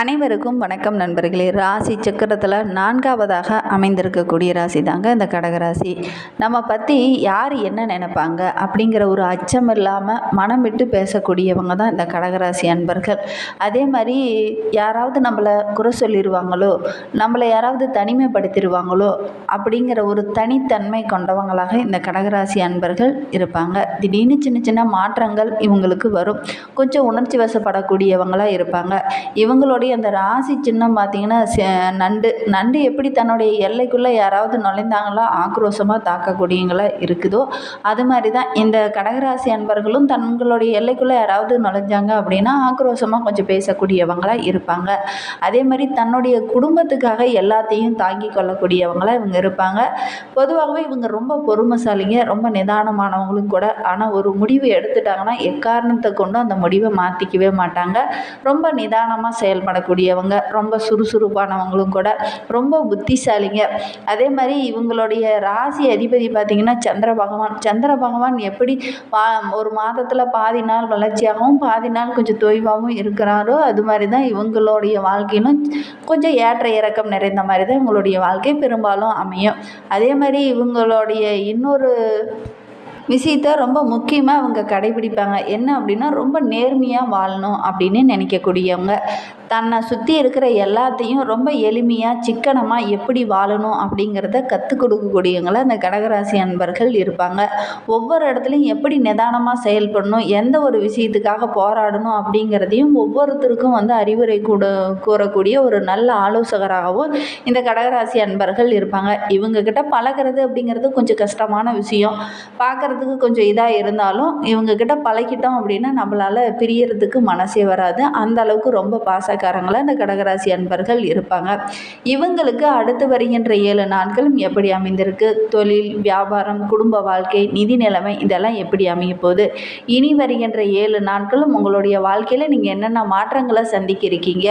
அனைவருக்கும் வணக்கம் நண்பர்களே. ராசி சக்கரத்தில் நான்காவதாக அமைந்திருக்கக்கூடிய ராசி தாங்க இந்த கடகராசி. நம்ம பற்றி யார் என்ன நினைப்பாங்க அப்படிங்கிற ஒரு அச்சம் இல்லாமல் மனம் விட்டு பேசக்கூடியவங்க தான் இந்த கடகராசி அன்பர்கள். அதே மாதிரி யாராவது நம்மளை குறை சொல்லிடுவாங்களோ நம்மளை யாராவது தனிமைப்படுத்திடுவாங்களோ அப்படிங்கிற ஒரு தனித்தன்மை கொண்டவங்களாக இந்த கடகராசி அன்பர்கள் இருப்பாங்க. திடீர்னு சின்ன சின்ன மாற்றங்கள் இவங்களுக்கு வரும். கொஞ்சம் உணர்ச்சி வசப்படக்கூடியவங்களாக இருப்பாங்க. இவங்களோட இவங்களுடைய அந்த ராசி சின்னம் பார்த்தீங்கன்னா நண்டு நண்டு எப்படி தன்னுடைய எல்லைக்குள்ளே யாராவது நுழைந்தாங்களோ ஆக்ரோஷமாக தாக்கக்கூடியங்களா இருக்குதோ அது மாதிரி தான் இந்த கடகராசி அன்பர்களும் தங்களுடைய எல்லைக்குள்ளே யாராவது நுழைஞ்சாங்க அப்படின்னா ஆக்ரோஷமாக கொஞ்சம் பேசக்கூடியவங்களா இருப்பாங்க. அதே மாதிரி தன்னுடைய குடும்பத்துக்காக எல்லாத்தையும் தாங்கி கொள்ளக்கூடியவங்களா இவங்க இருப்பாங்க. பொதுவாகவே இவங்க ரொம்ப பொறுமைசாலிங்க ரொம்ப நிதானமானவங்களும் கூட. ஆனால் ஒரு முடிவு எடுத்துட்டாங்கன்னா எக்காரணத்தை கொண்டும் அந்த முடிவை மாற்றிக்கவே மாட்டாங்க. ரொம்ப நிதானமாக செயல்படக்கூடியவங்க ரொம்ப சுறுசுறுப்பானவங்களும் கூட ரொம்ப புத்திசாலிங்க. அதே மாதிரி இவங்களுடைய ராசி அதிபதி பார்த்திங்கன்னா சந்திர பகவான். சந்திர பகவான் எப்படி பா ஒரு மாதத்தில் பாதி நாள் வளர்ச்சியாகவும் பாதி நாள் கொஞ்சம் தொய்வாகவும் இருக்கிறாரோ அது மாதிரி தான் இவங்களுடைய வாழ்க்கையிலும் கொஞ்சம் ஏற்ற இறக்கம் நிறைந்த மாதிரி தான் இவங்களுடைய வாழ்க்கை பெரும்பாலும் அமையும். அதே மாதிரி இவங்களுடைய இன்னொரு விஷயத்த ரொம்ப முக்கியமாக அவங்க கடைபிடிப்பாங்க. என்ன அப்படின்னா ரொம்ப நேர்மையாக வாழணும் அப்படின்னு நினைக்கக்கூடியவங்க. தன்னை சுற்றி இருக்கிற எல்லாத்தையும் ரொம்ப எளிமையாக சிக்கனமாக எப்படி வாழணும் அப்படிங்கிறத கற்றுக் கொடுக்கக்கூடியவங்கள அந்த கடகராசி அன்பர்கள் இருப்பாங்க. ஒவ்வொரு இடத்துலையும் எப்படி நிதானமாக செயல்படணும் எந்த ஒரு விஷயத்துக்காக போராடணும் அப்படிங்கிறதையும் ஒவ்வொருத்தருக்கும் வந்து அறிவுரை கூட கூறக்கூடிய ஒரு நல்ல ஆலோசகராகவும் இந்த கடகராசி அன்பர்கள் இருப்பாங்க. இவங்கக்கிட்ட பழகிறது அப்படிங்கிறது கொஞ்சம் கஷ்டமான விஷயம். பார்க்கறதுக்கு கொஞ்சம் இதாக இருந்தாலும் இவங்கக்கிட்ட பழகிட்டோம் அப்படின்னா நம்மளால் பிரியறதுக்கு மனசே வராது. அந்த அளவுக்கு ரொம்ப பாசக்காரங்களாக இந்த கடகராசி அன்பர்கள் இருப்பாங்க. இவங்களுக்கு அடுத்து வருகின்ற ஏழு நாட்களும் எப்படி அமைந்திருக்கு? தொழில் வியாபாரம் குடும்ப வாழ்க்கை நிதி நிலைமை இதெல்லாம் எப்படி அமைய போகுது? இனி வருகின்ற ஏழு நாட்களும் உங்களுடைய வாழ்க்கையில் நீங்கள் என்னென்ன மாற்றங்களை சந்திக்க இருக்கீங்க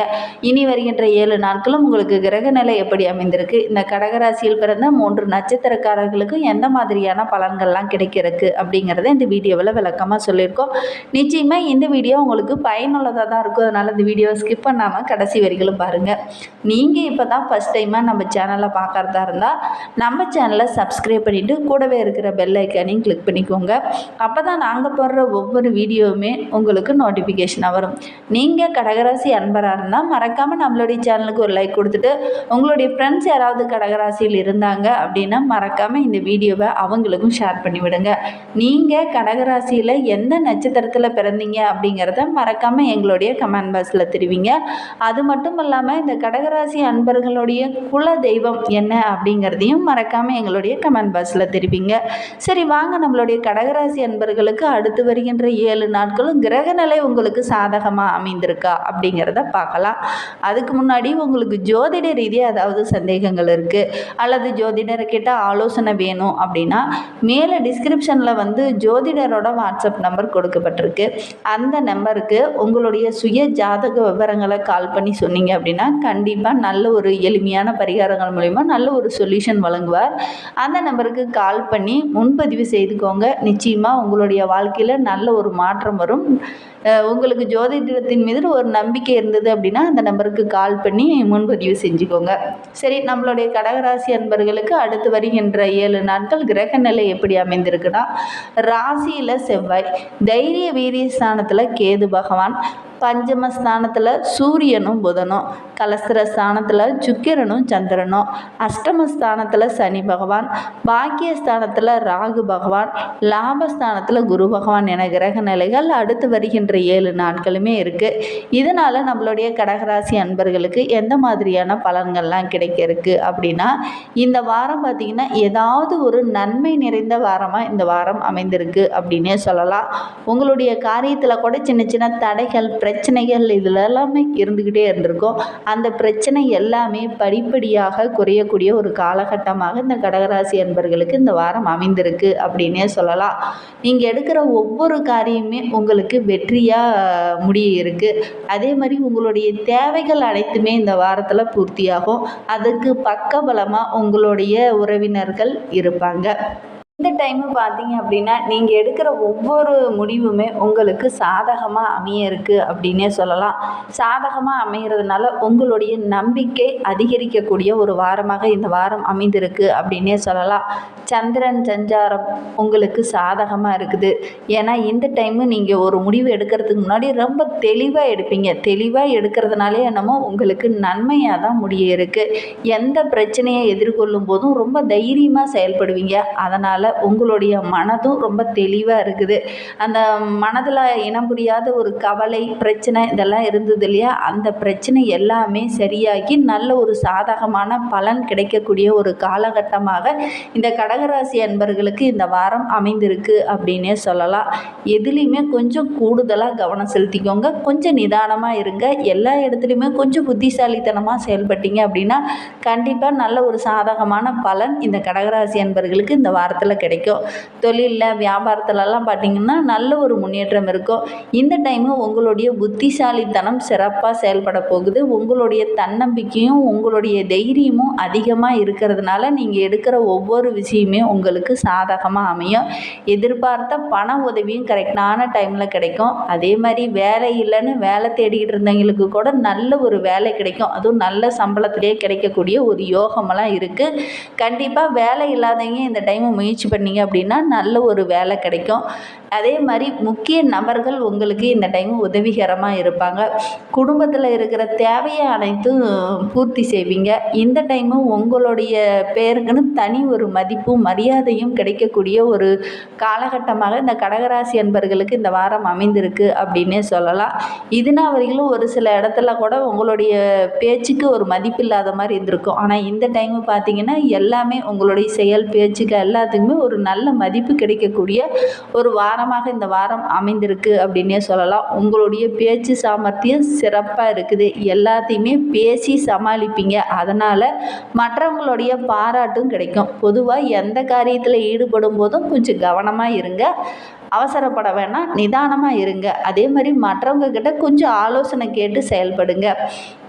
இனி வருகின்ற ஏழு நாட்களும் உங்களுக்கு கிரக நிலை எப்படி அமைந்திருக்கு? இந்த கடகராசியில் பிறந்த மூன்று நட்சத்திரக்காரர்களுக்கு எந்த மாதிரியான பலன்கள்லாம் கிடைக்கிறது? இருக்குது அப்படிங்கிறத இந்த வீடியோவில் விளக்கமாக சொல்லியிருக்கோம். நிச்சயமாக இந்த வீடியோ உங்களுக்கு பயனுள்ளதாக தான் இருக்கும். அதனால் இந்த வீடியோவை ஸ்கிப் பண்ணாமல் கடைசி வரிகளும் பாருங்கள் நீங்கள் இப்போ தான் ஃபஸ்ட் டைமாக நம்ம சேனலை பார்க்குறதா இருந்தால் நம்ம சேனலை சப்ஸ்கிரைப் பண்ணிவிட்டு கூடவே இருக்கிற பெல் ஐக்கானையும் கிளிக் பண்ணிக்கோங்க. அப்போ தான் நாங்கள் போடுற ஒவ்வொரு வீடியோவுமே உங்களுக்கு நோட்டிஃபிகேஷனாக வரும். நீங்கள் கடகராசி அன்பராக இருந்தால் மறக்காமல் நம்மளுடைய சேனலுக்கு ஒரு லைக் கொடுத்துட்டு உங்களுடைய ஃப்ரெண்ட்ஸ் யாராவது கடகராசியில் இருந்தாங்க அப்படின்னா மறக்காமல் இந்த வீடியோவை அவங்களுக்கும் ஷேர் பண்ணிவிடுங்க. நீங்கள் கடகராசியில் எந்த நட்சத்திரத்தில் பிறந்தீங்க அப்படிங்கிறத மறக்காமல் எங்களுடைய கமெண்ட் பாக்ஸில் தெரிவிங்க. அது மட்டும் இல்லாமல் இந்த கடகராசி அன்பர்களுடைய குல தெய்வம் என்ன அப்படிங்கிறதையும் மறக்காமல் எங்களுடைய கமெண்ட் பாக்ஸில் தெரிவிங்க. சரி வாங்க நம்மளுடைய கடகராசி அன்பர்களுக்கு அடுத்து வருகின்ற ஏழு நாட்களும் கிரகநிலை உங்களுக்கு சாதகமாக அமைந்திருக்கா அப்படிங்கிறத பார்க்கலாம். அதுக்கு முன்னாடி உங்களுக்கு ஜோதிட ரீதியாக ஏதாவது சந்தேகங்கள் இருக்குது அல்லது ஜோதிடரை கேட்டால் ஆலோசனை வேணும் அப்படின்னா மேலே டிஸ்கிரிப்ஷன் டிஸ்கிரிப்ஷனில் வந்து ஜோதிடரோட வாட்ஸ்அப் நம்பர் கொடுக்கப்பட்டிருக்கு. அந்த நம்பருக்கு உங்களுடைய சுய ஜாதக விவரங்களை கால் பண்ணி சொன்னீங்க அப்படின்னா கண்டிப்பாக நல்ல ஒரு எளிமையான பரிகாரங்கள் மூலிமா நல்ல ஒரு சொல்யூஷன் வழங்குவார். அந்த நம்பருக்கு கால் பண்ணி முன்பதிவு செய்துக்கோங்க. நிச்சயமாக உங்களுடைய வாழ்க்கையில் நல்ல ஒரு மாற்றம் வரும். உங்களுக்கு ஜோதிடத்தின் மீது ஒரு நம்பிக்கை இருந்தது அப்படின்னா அந்த நம்பருக்கு கால் பண்ணி முன்பதிவு செஞ்சுக்கோங்க. சரி நம்மளுடைய கடகராசி அன்பர்களுக்கு அடுத்து வருகின்ற ஏழு நாட்கள் கிரக நிலை எப்படி அமைந்திருக்குன்னா ராசியில் செவ்வாய். தைரிய வீரிய ஸ்தானத்தில் கேது பகவான். பஞ்சம ஸ்தானத்தில் சூரியனும் புதனும் கலசர ஸ்தானத்தில் சுக்கிரனும் சந்திரனும் அஷ்டம ஸ்தானத்தில் சனி பகவான் பாக்கிய ஸ்தானத்தில் ராகு பகவான் லாபஸ்தானத்தில் குரு பகவான் என கிரக நிலைகள் அடுத்து வருகின்ற ஏழு நாட்களுமே இருக்குது இதனால் நம்மளுடைய கடகராசி அன்பர்களுக்கு எந்த மாதிரியான பலன்கள்லாம் கிடைக்க இருக்கு அப்படின்னா இந்த வாரம் பார்த்திங்கன்னா ஏதாவது ஒரு நன்மை நிறைந்த வாரமாக இந்த வாரம் அமைந்திருக்கு அப்படின்னே சொல்லலாம். உங்களுடைய காரியத்தில் கூட சின்ன சின்ன தடைகள் பிரச்சனைகள் இதில் எல்லாமே இருந்துக்கிட்டே இருந்திருக்கும். அந்த பிரச்சனை எல்லாமே படிப்படியாக குறையக்கூடிய ஒரு காலகட்டமாக இந்த கடகராசி என்பர்களுக்கு இந்த வாரம் அமைந்திருக்கு அப்படின்னே சொல்லலாம். நீங்கள் எடுக்கிற ஒவ்வொரு காரியமே உங்களுக்கு வெற்றியாக முடிய இருக்குது அதே மாதிரி உங்களுடைய தேவைகள் அனைத்துமே இந்த வாரத்தில் பூர்த்தியாகும். அதுக்கு பக்கபலமாக உங்களுடைய உறவினர்கள் இருப்பாங்க. இந்த டைமு பார்த்தீங்க அப்படின்னா நீங்கள் எடுக்கிற ஒவ்வொரு முடிவுமே உங்களுக்கு சாதகமாக அமைய இருக்குது அப்படின்னே சொல்லலாம். சாதகமாக அமைகிறதுனால உங்களுடைய நம்பிக்கை அதிகரிக்கக்கூடிய ஒரு வாரமாக இந்த வாரம் அமைந்திருக்கு அப்படின்னே சொல்லலாம். சந்திரன் சஞ்சாரம் உங்களுக்கு சாதகமாக இருக்குது. ஏன்னா இந்த டைமு நீங்கள் ஒரு முடிவு எடுக்கிறதுக்கு முன்னாடி ரொம்ப தெளிவாக எடுப்பீங்க. தெளிவாக எடுக்கிறதுனாலே என்னமோ உங்களுக்கு நன்மையாக தான் முடிய இருக்குது எந்த பிரச்சனையை எதிர்கொள்ளும் போதும் ரொம்ப தைரியமாக செயல்படுவீங்க. அதனால் உங்களுடைய மனதும் ரொம்ப தெளிவாக இருக்குது. அந்த மனதில் இனம் புரியாத ஒரு கவலை பிரச்சனை இதெல்லாம் இருந்தது இல்லையா? அந்த பிரச்சனை எல்லாமே சரியாகி நல்ல ஒரு சாதகமான பலன் கிடைக்கக்கூடிய ஒரு காலகட்டமாக இந்த கடகராசி அன்பர்களுக்கு இந்த வாரம் அமைந்திருக்கு அப்படின்னே சொல்லலாம். எதுலேயுமே கொஞ்சம் கூடுதலாக கவனம் செலுத்திக்கோங்க. கொஞ்சம் நிதானமாக இருங்க. எல்லா இடத்துலையுமே கொஞ்சம் புத்திசாலித்தனமாக செயல்பட்டீங்க அப்படின்னா கண்டிப்பாக நல்ல ஒரு சாதகமான பலன் இந்த கடகராசி அன்பர்களுக்கு இந்த வாரத்தில் கிடைக்கும். தொழிலில் வியாபாரத்துலலாம் பார்த்தீங்கன்னா நல்ல ஒரு முன்னேற்றம் இருக்கும். இந்த டைமு உங்களுடைய புத்திசாலித்தனம் சிறப்பாக செயல்பட போகுது. உங்களுடைய தன்னம்பிக்கையும் உங்களுடைய தைரியமும் அதிகமாக இருக்கிறதுனால நீங்கள் எடுக்கிற ஒவ்வொரு விஷயமே உங்களுக்கு சாதகமாக அமையும். எதிர்பார்த்த பண உதவியும் கரெக்டான டைமில் கிடைக்கும். அதே மாதிரி வேலை இல்லைன்னு வேலை தேடிக்கிட்டு இருந்தவங்களுக்கு கூட நல்ல ஒரு வேலை கிடைக்கும். அதுவும் நல்ல சம்பளத்திலே கிடைக்கக்கூடிய ஒரு யோகமெல்லாம் இருக்குது கண்டிப்பாக வேலை இல்லாதவங்க இந்த டைமு முயற்சி பண்ணீங்க அப்படின்னா நல்ல ஒரு வேலை கிடைக்கும். அதே மாதிரி முக்கிய நபர்கள் உங்களுக்கு இந்த டைம் உதவிகரமாக இருப்பாங்க. குடும்பத்தில் இருக்கிற தேவையை அனைத்தும் பூர்த்தி செய்வீங்க. இந்த டைமும் உங்களுடைய பேருக்குன்னு தனி ஒரு மதிப்பும் மரியாதையும் கிடைக்கக்கூடிய ஒரு காலகட்டமாக இந்த கடகராசி அன்பர்களுக்கு இந்த வாரம் அமைந்திருக்கு அப்படின்னே சொல்லலாம். இதுனா வரைக்கும் ஒரு சில இடத்துல கூட உங்களுடைய பேச்சுக்கு ஒரு மதிப்பு இல்லாத மாதிரி இருந்திருக்கும். ஆனால் இந்த டைமு பார்த்தீங்கன்னா எல்லாமே உங்களுடைய செயல் பேச்சுக்கு எல்லாத்துக்குமே ஒரு நல்ல மதிப்பு கிடைக்கக்கூடிய ஒரு வாரமாக இந்த வாரம் அமைந்திருக்கு அப்படின்னே சொல்லலாம். உங்களுடைய பேச்சு சாமர்த்தியம் சிறப்பாக இருக்குது. எல்லாத்தையுமே பேசி சமாளிப்பீங்க. அதனால் மற்றவங்களுடைய பாராட்டும் கிடைக்கும். பொதுவாக எந்த காரியத்தில் ஈடுபடும் போதும் கொஞ்சம் கவனமாக இருங்க. அவசரப்பட வேணாம். நிதானமாக இருங்க. அதே மாதிரி மற்றவங்க கிட்ட கொஞ்சம் ஆலோசனை கேட்டு செயல்படுங்க.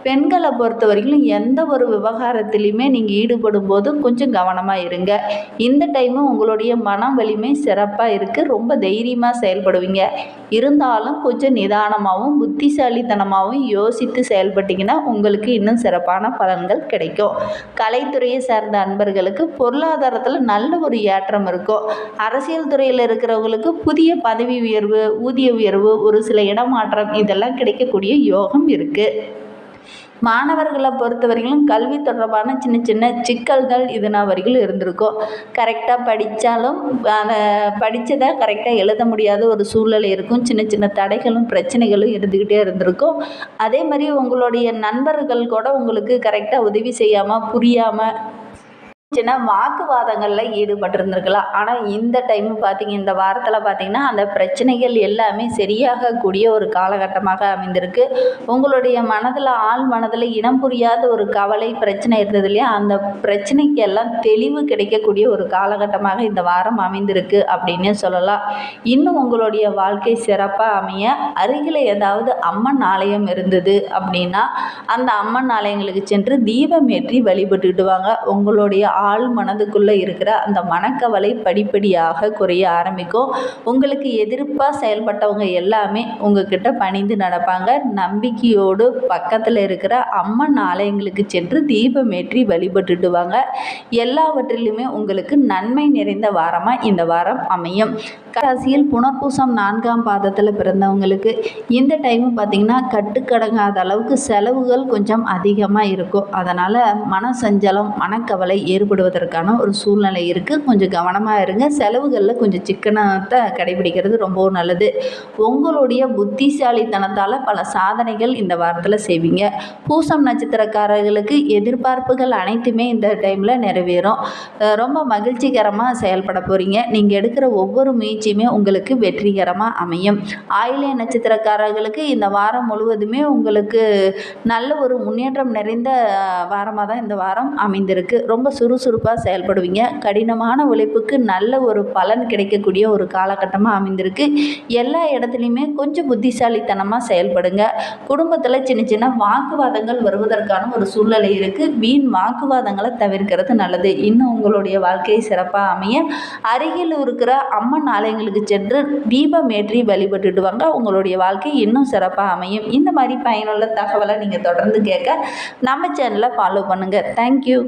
பெண்களை பொறுத்த வரைக்கும் எந்த ஒரு விவகாரத்துலேயுமே நீங்கள் ஈடுபடும் போது கொஞ்சம் கவனமாக இருங்க. இந்த டைமு உங்களுடைய மன வலிமை சிறப்பாக இருக்குது ரொம்ப தைரியமாக செயல்படுவீங்க. இருந்தாலும் கொஞ்சம் நிதானமாகவும் புத்திசாலித்தனமாகவும் யோசித்து செயல்பட்டிங்கன்னா உங்களுக்கு இன்னும் சிறப்பான பலன்கள் கிடைக்கும். கலைத்துறையை சார்ந்த அன்பர்களுக்கு பொருளாதாரத்தில் நல்ல ஒரு ஏற்றம் இருக்கும். அரசியல் துறையில் இருக்கிறவங்களுக்கு புதிய பதவி உயர்வு ஊதிய உயர்வு ஒரு சில இடமாற்றம் இதெல்லாம் கிடைக்கக்கூடிய யோகம் இருக்குது மாணவர்களை பொறுத்த வரைக்கும் கல்வி தொடர்பான சின்ன சின்ன சிக்கல்கள் இதுனா வரைக்கும் இருந்திருக்கும் கரெக்டாக படித்தாலும் அதை படித்ததை கரெக்டாக எழுத முடியாத ஒரு சூழ்நிலை இருக்கும். சின்ன சின்ன தடைகளும் பிரச்சனைகளும் இருந்துக்கிட்டே இருந்திருக்கும். அதே மாதிரி உங்களுடைய நண்பர்கள் கூட உங்களுக்கு கரெக்டாக உதவி செய்யாமல் புரியாமல் சின்ன வாக்குவாதங்களில் ஈடுபட்டிருந்திருக்கலாம் ஆனால் இந்த டைம் பார்த்திங்க இந்த வாரத்தில் பார்த்திங்கன்னா அந்த பிரச்சனைகள் எல்லாமே சரியாகக்கூடிய ஒரு காலகட்டமாக அமைந்திருக்கு. உங்களுடைய மனதில் ஆள் மனதில் இனம் புரியாத ஒரு கவலை பிரச்சனை இருந்தது இல்லையா? அந்த பிரச்சனைக்கு எல்லாம் தெளிவு கிடைக்கக்கூடிய ஒரு காலகட்டமாக இந்த வாரம் அமைந்திருக்கு அப்படின்னு சொல்லலாம் இன்னும் உங்களுடைய வாழ்க்கை சிறப்பாக அமைய அருகில் ஏதாவது அம்மன் ஆலயம் இருந்தது அப்படின்னா அந்த அம்மன் ஆலயங்களுக்கு சென்று தீபம் ஏற்றி வழிபட்டுக்கிட்டு வாங்க. உங்களுடைய ஆள் மனதுக்குள்ளே இருக்கிற அந்த மனக்கவலை படிப்படியாக குறைய ஆரம்பிக்கும். உங்களுக்கு எதிர்ப்பாக செயல்பட்டவங்க எல்லாமே உங்ககிட்ட பணிந்து நடப்பாங்க. நம்பிக்கையோடு பக்கத்தில் இருக்கிற அம்மன் ஆலயங்களுக்கு சென்று தீபமேற்றி வழிபட்டுடுவாங்க. எல்லாவற்றிலுமே உங்களுக்கு நன்மை நிறைந்த வாரமாக இந்த வாரம் அமையும். ராசியில் புனர்பூசம் நான்காம் பாதத்தில் பிறந்தவங்களுக்கு இந்த டைம் பார்த்திங்கன்னா கட்டுக்கடங்காத அளவுக்கு செலவுகள் கொஞ்சம் அதிகமாக இருக்கும். அதனால் மன சஞ்சலம் மனக்கவலை ஏற்படுவதற்கான ஒரு சூழ்நிலை இருக்குது கொஞ்சம் கவனமாக இருங்க. செலவுகளில் கொஞ்சம் சிக்கனத்தை கடைபிடிக்கிறது ரொம்பவும் நல்லது. உங்களுடைய புத்திசாலித்தனத்தால் பல சாதனைகள் இந்த வாரத்தில் செய்வீங்க. பூசம் நட்சத்திரக்காரர்களுக்கு எதிர்பார்ப்புகள் அனைத்துமே இந்த டைமில் நிறைவேறும். ரொம்ப மகிழ்ச்சிகரமாக செயல்பட போகிறீங்க நீங்கள் எடுக்கிற ஒவ்வொரு முயற்சி முயற்சியுமே உங்களுக்கு வெற்றிகரமாக அமையும். ஆயிலிய நட்சத்திரக்காரர்களுக்கு இந்த வாரம் முழுவதுமே உங்களுக்கு நல்ல ஒரு முன்னேற்றம் நிறைந்த வாரமாக தான் இந்த வாரம் அமைந்திருக்கு. ரொம்ப சுறுசுறுப்பாக செயல்படுவீங்க. கடினமான உழைப்புக்கு நல்ல ஒரு பலன் கிடைக்கக்கூடிய ஒரு காலகட்டமாக அமைந்திருக்கு. எல்லா இடத்துலையுமே கொஞ்சம் புத்திசாலித்தனமாக செயல்படுங்க. குடும்பத்தில் சின்ன சின்ன வாக்குவாதங்கள் வருவதற்கான ஒரு சூழ்நிலை இருக்குது வீண் வாக்குவாதங்களை தவிர்க்கிறது நல்லது. இன்னும் உங்களுடைய வாழ்க்கையை சிறப்பாக அமைய. அருகில் இருக்கிற அம்மன் ஆலயங்களுக்கு சென்று தீபம் ஏற்றி வழிபட்டுட்டு வாங்க உங்களுடைய வாழ்க்கை இன்னும் சிறப்பாக அமையும். இந்த மாதிரி பயனுள்ள தகவலை நீங்கள் தொடர்ந்து கேட்க நம்ம சேனலை ஃபாலோ பண்ணுங்கள் தேங்க்யூ